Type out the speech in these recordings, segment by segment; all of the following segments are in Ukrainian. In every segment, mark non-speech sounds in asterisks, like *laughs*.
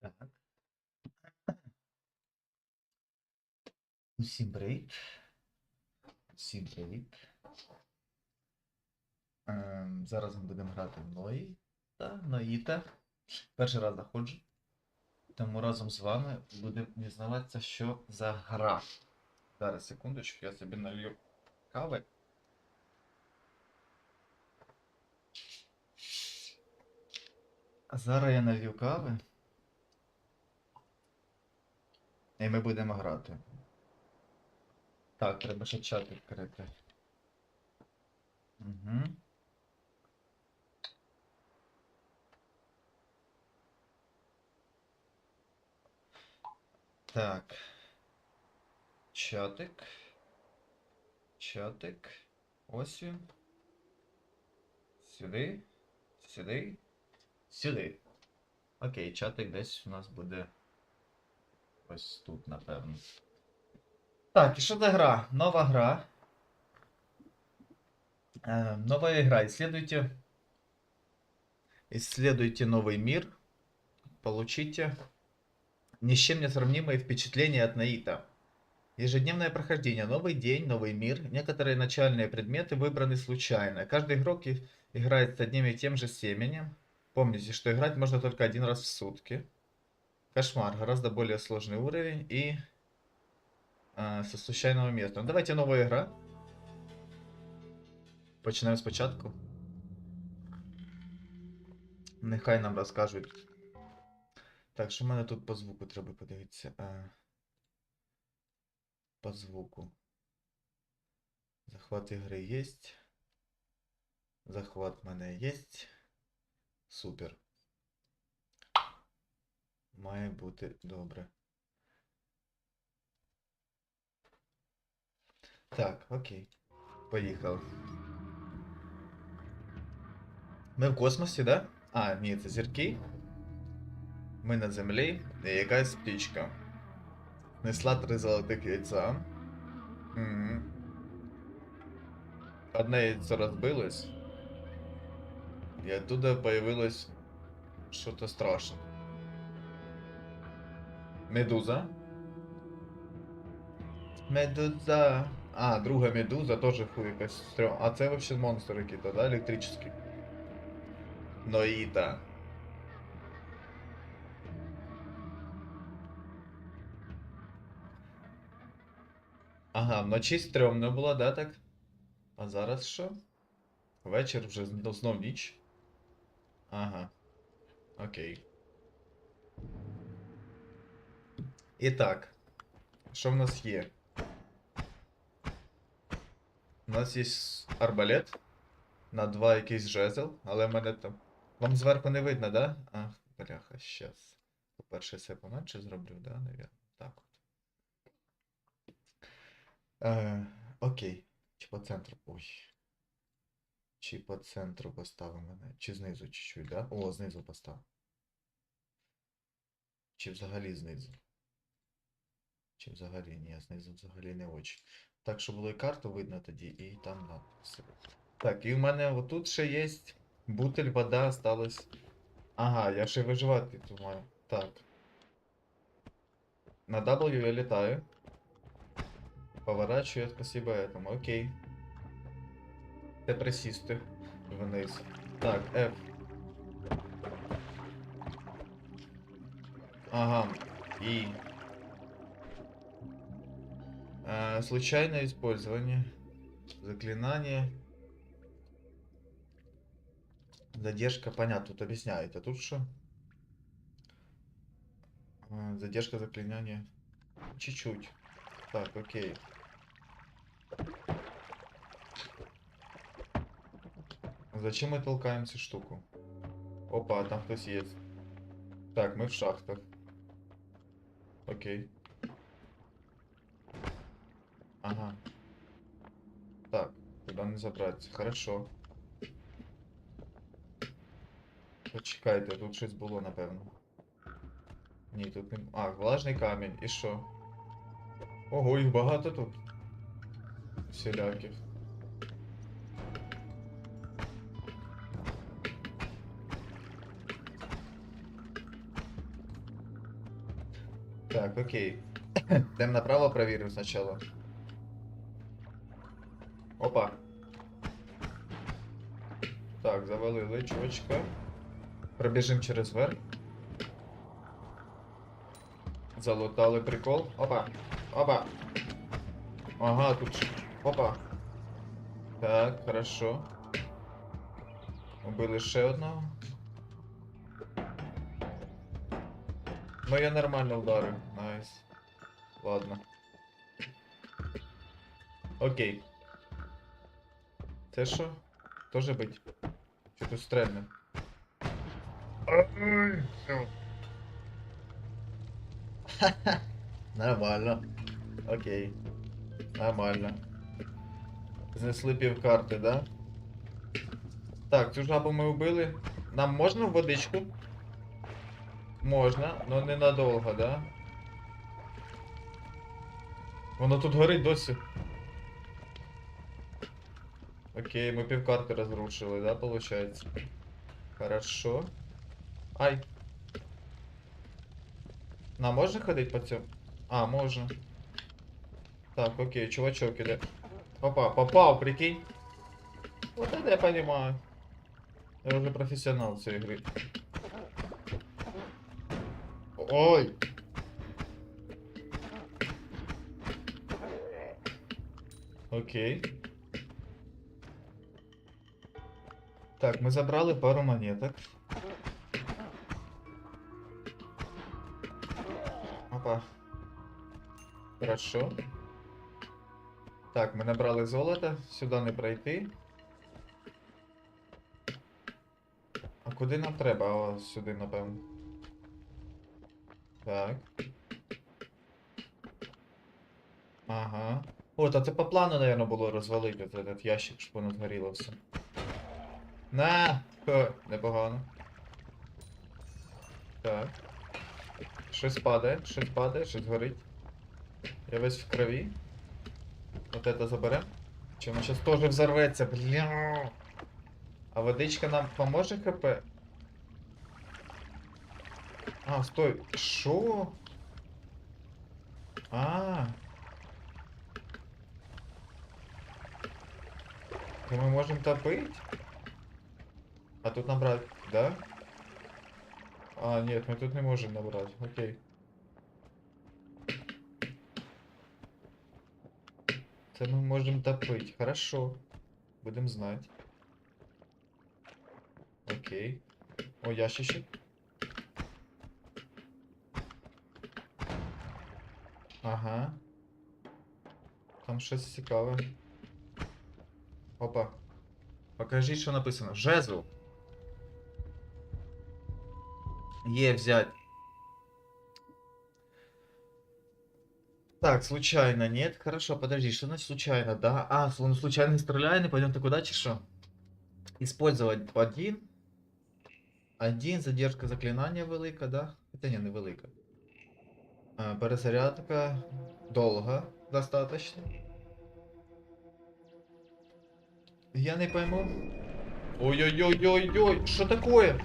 Так. Усім привіт. Усім привіт. Ем, зараз ми будемо грати в Ної та Ноїта. Перший раз заходжу. Тому разом з вами будемо дізнаватися, що за гра. Зараз, секундочку, я собі налью кави. А зараз я налью кави. І ми будемо грати. Так, треба ще чат відкрити. Угу. Так. Чатик. Чатик. Ось він. Сюди. Сюди. Сюди. Окей, чатик десь у нас буде. Ось тут, напевно. Так, і що за гра? Нова гра. Э, новая игра. Исследуйте. Исследуйте новый мир. Получите ни с чем не сравнимые впечатления от Наита. Ежедневное прохождение. Новый день, новый мир. Некоторые начальные предметы выбраны случайно. Каждый игрок играет с одним и тем же семенем. Помните, что играть можно только один раз в сутки. Кошмар. Гораздо более сложный уровень и а, со случайного места. Ну, давайте новая игра. Почнемо спочатку. Нехай нам розкажуть. Так, що в мене тут по звуку треба подивитися. А, по звуку. Захват ігри є. Захват в мене є. Супер. Має бути добре. Так, окей. Поїхали. Ми в космосі, да? А, ні, це зірки. Ми на землі, і якась птічка. Несла три золотих яйця. Угу. Одне яйцо розбилось. І оттуда появилось что-то страшное. Медуза. Медуза. А, друга медуза фу якась. А це вообще монстр який-то, да, електричний. Ноїта. Ага, вночі стрьомно було, да, так? А зараз що? Вечір вже зн- знов ніч. Ага. Окей. І так. Що в нас є? У нас є арбалет на два якийсь жезл, але в мене там. Вам зверху не видно, да? Ах, бляха, щас. По-перше, це поменше зроблю, да, навірно. Так от. Е, окей. Чи по центру. Ой. Чи по центру поставимо мене? Чи знизу чуть-чуть, да? О, знизу постав. Чи взагалі знизу? Чи взагалі ні, знизу взагалі не очі. Так, щоб було і карту видно тоді, і там надписи. Так, і в мене отут ще є бутель, вода осталась. Ага, я ще виживати тут маю. Так. На W я літаю. Поворачиваю, спасибо этому. Окей. Це присісти вниз. Так, F. Ага. И. Э, случайное использование. Заклинание. Задержка, понятно, тут объясняет. А тут что? А, Задержка заклинания. Чуть-чуть. Так, окей. Зачем мы толкаем эту штуку? Опа, там кто-то есть. Так, мы в шахтах. Окей. Ага. Так, туда не забраться. Хорошо. Почекайте, тут щось було, напевно. Ні, тут не. А, влажний камінь. І що? Ого, їх багато тут. Всіляких. Так, окей. *coughs* Йдемо направо проверим сначала. Так, завалили чувачка. Пробіжим через верх. Залутали прикол. Опа. Опа. Ага, тут. Опа. Так, хорошо. Убили ще одного. Ну я нормально вдарив. Найс. Ладно. Окей. Це що? Тоже бить? Чи тут стрельне? Ай, всё. *laughs* Нормально. Окей. Нормально. Знесли пів карти, да? Так, цю жабу ми вбили. Нам можна в водичку? Можна, но ненадовго, да? Воно тут горить досі. Окей, ми півкарти розрушили, да, получается? Хорошо. Ай. На, можна ходить по цьому? А, можна. Так, окей, чувачок іде. Опа, попав, прикинь. Вот это я понимаю. Я уже профессионал цієї гри. Ой! Окей. Так, мы забрали пару монеток. Опа. Хорошо. Так, ми набрали золото, сюди не пройти. А куди нам треба? О, сюди, напевно. Так. Ага. От, а це по плану, наверное, було розвалити от этот ящик, щоб воно згоріло все. На! Хо, непогано. Так. Щось падає, щось падає, щось горить. Я весь в крові. Вот это заберем. Чи воно зараз теж взорветься, бля. А водичка нам поможе хп? А, стой. Шо? А. То ми можемо топить? А тут набрать, да? А, нет, мы тут не можем набрать. Окей. Це ми можемо топить. Хорошо. Будем знать. Окей. О, ящичек. Ага. Там щось цікаве. Опа. Покажіть, що написано. Жезл. Є взять. Так, случайно, нет? Хорошо, подожди, что значит случайно, да? А, он случайно стреляет, и пойдем куда чешу? Использовать один. Один, задержка заклинания велика, да? Это не, не велика. А, перезарядка долго достаточно. Я не пойму. Ой-ой-ой-ой-ой, что такое?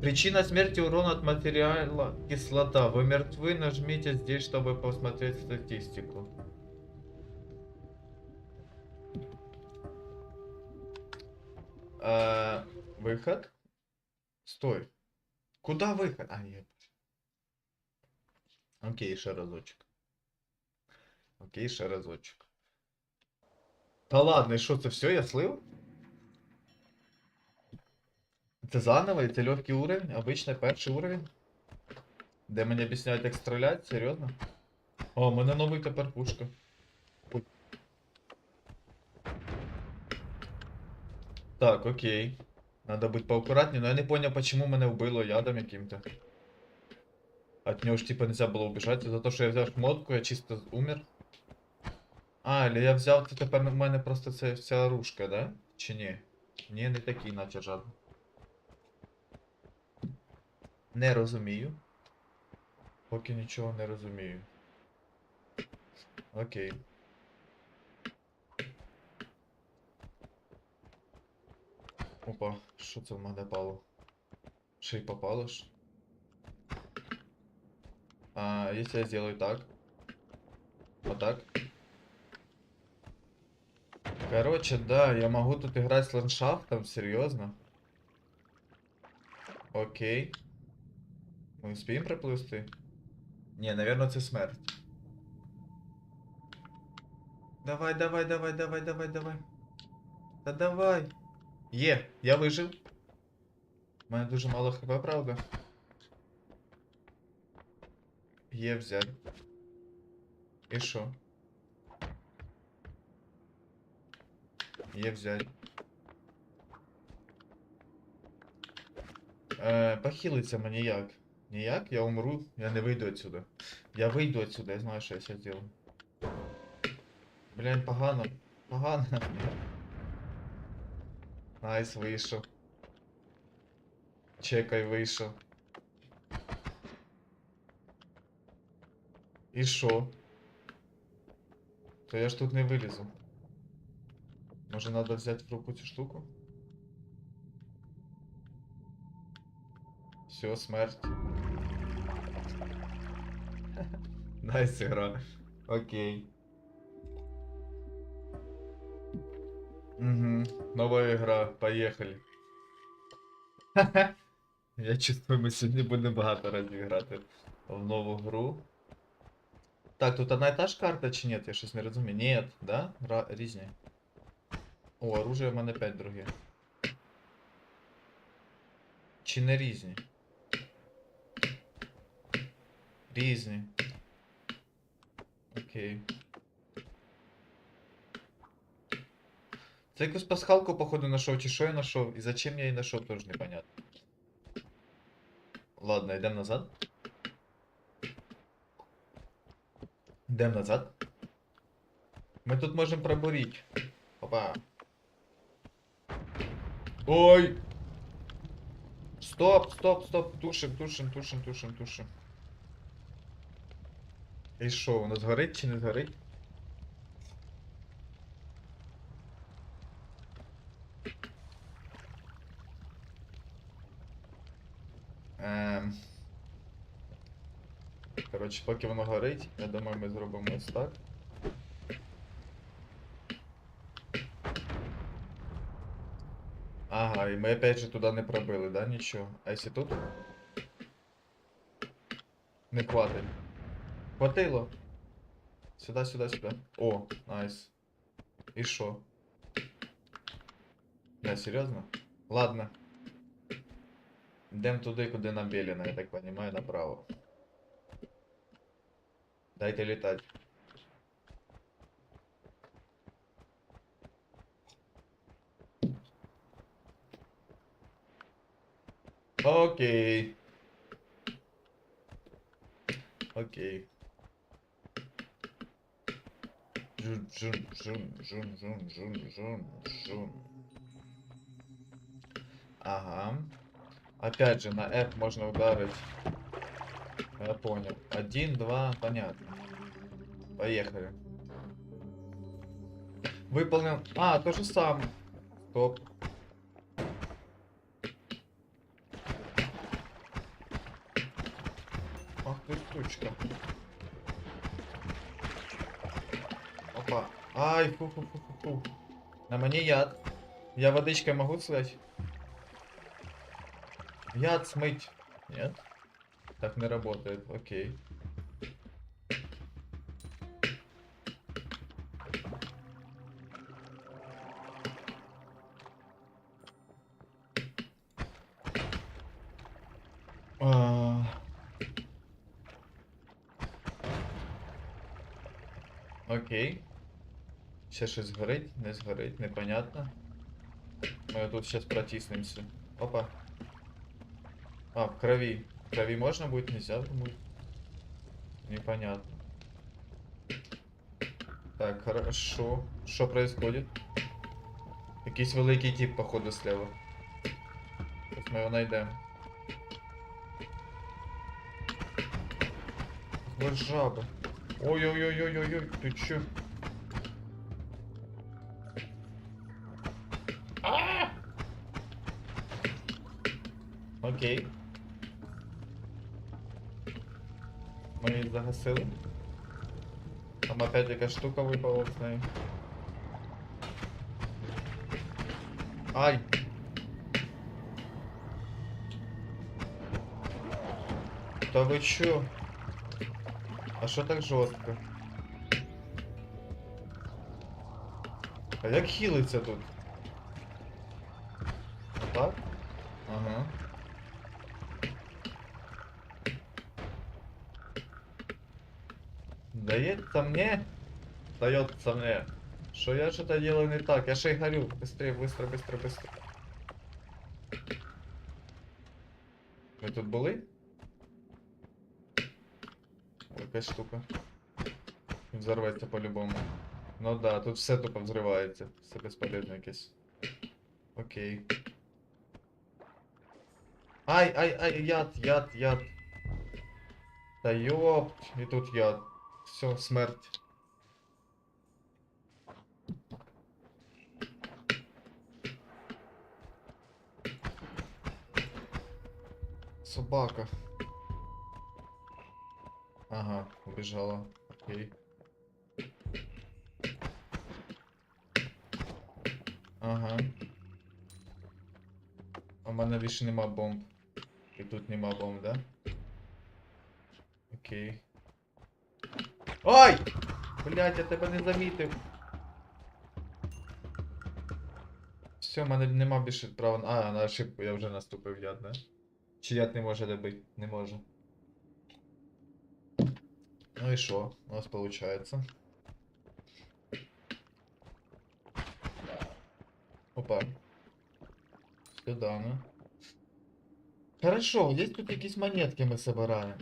Причина смерти урона от материала кислота. Вы мертвы, нажмите здесь, чтобы посмотреть статистику. Э, выход? Стой. Куда выход? А, нет. Окей, ще разочек. Окей, ще разочек. Та ладно, що це все, я слив? Це заново, це легкий уровень, обичний перший уровень. Де мені об'ясняють, як стріляти, серйозно? О, у мене новий тепер пушка. Так, окей. Надо быть поаккуратнее, но я не понял, почему мене вбило ядом яким-то. От нього ж типа нельзя було убежать. За те, що я взяв шмотку, я чисто умер. А, или я взяв, це тепер у мене просто вся оружка, да? Чи ні? Ні, не такий, наче жадно. Не розумію. Поки нічого не розумію. Окей. Опа, що це в мене пало? Ще й попало ж. А, если я сделаю так. Вот так. Короче, да, я могу тут играть с ландшафтом, серьезно. Окей. Мы успеем проплысти? Не, наверное, це смерть. Давай, давай, давай, давай, давай, давай. Та давай. Є, я вижив. У мене дуже мало хп, правда. Є взять. І що? Є взять. Е, похилиться мені як? Ніяк? Я умру, я не вийду отсюда. Я вийду отсюда, я знаю, що я зараз зроблю. Блін, погано. Погано. Найс, вийшов. Чекай, вийшов. І що? То я ж тут не вилізу. Може надо взяти в руку цю штуку? Все, смерть. Найс игра. Окей. Угу. Новая игра. Поехали. *laughs* Я чувствую, ми сьогодні будемо багато разів грати в нову гру. Так, тут одна і та ж карта чи ні? Я щось не розумію. Ні, да? Різні. О, оружие в мене 5 друге. Чи не різні? Різні. Окей. Це якусь пасхалку, походу, нашов, чи що я нашов, і зачем я її нашов, теж непонятно. Ладно, йдемо назад. Йдемо назад. Ми тут можемо пробурити. Опа. Ой! Стоп, стоп, стоп, тушим, тушим, тушим, тушим, тушим. І що, воно згорить чи не згорить? Ем... Коротше, поки воно горить, я думаю, ми зробимо ось так. Ага, і ми опять же туди не пробили, да, нічого. А якщо тут? Не хватить. Хватило. Сюди, сюди, сюди. О, найс. І що? Не, серйозно? Ладно. Йдемо туди, куди нам велено, я так понимаю, направо. Дайте летать. Окей. Окей. Жун, жун, жун, жун, жун, жун, жун. Ага. Опять же, на F можно ударить. Я понял. Один, два, понятно. Поехали. Выполнен. А, то же самое. Стоп. Ах ты сучка. Опа. Ай, фу-фу-фу-фу-фу. На мне яд. Я водичкой могу слить? Яд смыть. Нет? Так не работает, окей. А. Окей. Ще щось згорить, не згорить, непонятно. Ми тут сейчас протиснемся. Опа. А, в крови. В крови можно будет, нельзя будет. Непонятно. Так, хорошо. Что происходит? Якийсь великий тип, походу, слева. Сейчас мы его найдем. Вот жаба. Ой-ой-ой-ой-ой-ой, ты чё? Окей. Ми її загасили. Там опять якась штука випала з неї. Ай! Та ви чо? А що так жорстко? А як хілиться тут? Отак? Ага. Дается мне, дается мне, что я что-то делаю не так. Я же и горю. Быстрее, быстро, быстро, быстро. Ви тут були? О, Якась штука. Взорветься по-любому. Ну да, тут все тупо взривається. Все безполезно якесь. Окей. Ай, ай, ай, яд, яд, яд. Та ёпт, і тут яд. Все, смерть. Собака. Ага, убежала. Окей. Ага. А в мене більше нема бомб. І тут нема бомб, да? Окей. Ай! Блять, я тебе не замітив. Все, в мене нема більше права. А, на ошибку я вже наступив яд, да? Чи яд не може добити? Не може. Ну і що? У нас получается. Опа. Сюда, ну. Хорошо, есть тут якісь монетки ми собираем.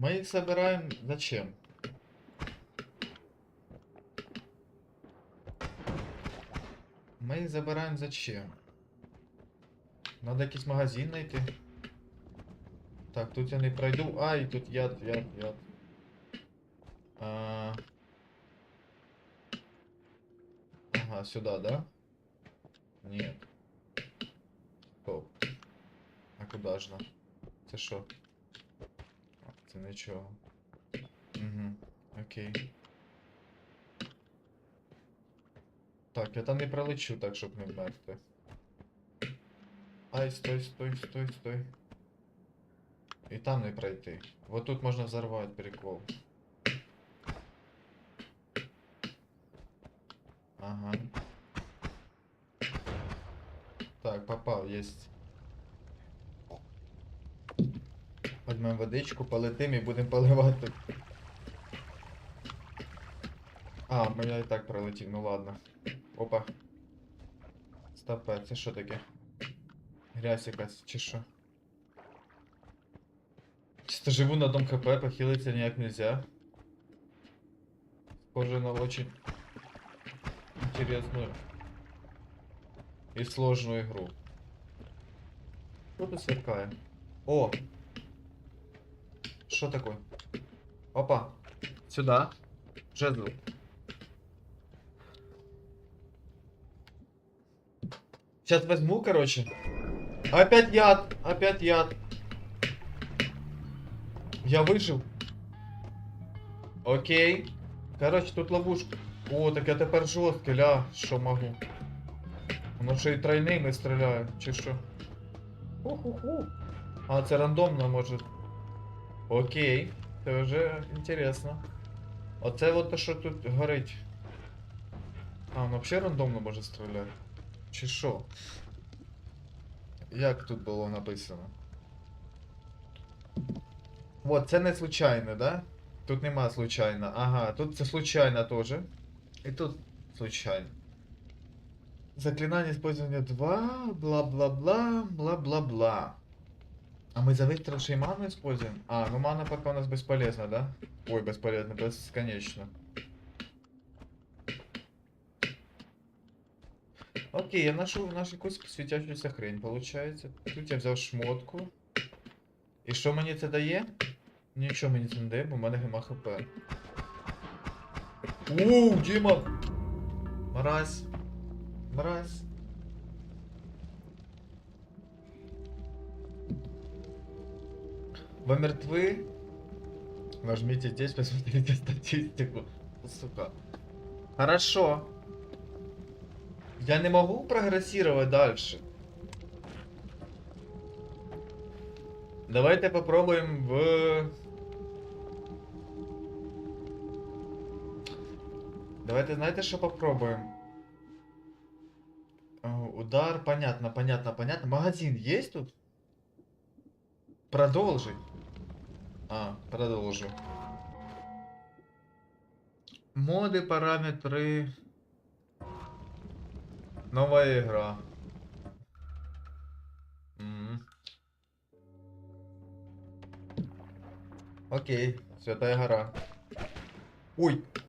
Мы их собираем зачем? Мы их забираем зачем? Надо якийсь магазин найти. Так, тут я не пройду. Ай, тут яд, яд, яд. А... Ага, сюда, да? Нет. Стоп. А куда ж нам? Це що? Це нічого. Угу. Окей. Так, я там не пролечу так, щоб не вмерти. Ай, стой, стой, стой, стой. І там не пройти. Вот тут можна взорвати прикол. Ага. Так, попав, есть. Возьмем водичку, полетим і будемо поливати. А, ну я і так пролетів, ну ладно. Опа. Стопе, це що таке? Грязь якась, чи що? Чисто живу на дом хп, похилиться ніяк нельзя. Схоже на очень интересную и сложную игру. Что тут сверкает? О! Что такое? Опа! Сюда. Жезл. Сейчас возьму, короче. Опять яд! Опять яд! Я выжил. Окей. Короче, тут ловушка. О, так я тепер жорсткий, ля, що можу. Воно ще й тройними стріляє, чи що? Ху-ху-ху. А, це рандомно може. Окей. Це вже інтересно. Оце от те, що тут горить. А, воно взагалі рандомно може стріляти. Чи що? Як тут було написано? Вот, це не случайно, да? Тут нема случайно. Ага, тут це случайно тоже. И тут случайно. Заклинание использования 2, бла-бла-бла, бла-бла-бла. А мы за выстрелшей ману используем? А, ну мана пока у нас бесполезна, да? Ой, бесполезно, бесконечно. Окей, я нашел нашу якусь світящуюся хрень, получается. Тут я взяв шмотку. І що мені це дає? Нічого мені не дає, бо в мене нема хп. Ууу, Діма! Мразь. Мразь. Вы мертвы? Нажмите здесь, посмотрите *laughs* статистику. Сука. Хорошо. Я не могу прогрессировать дальше. Давайте попробуем в... Давайте, знаете, что попробуем? Удар, понятно, понятно, понятно. Магазин есть тут? Продолжить. А, продолжу. Моды, параметры. Новая игра. М. Окей, святая гора. Ой,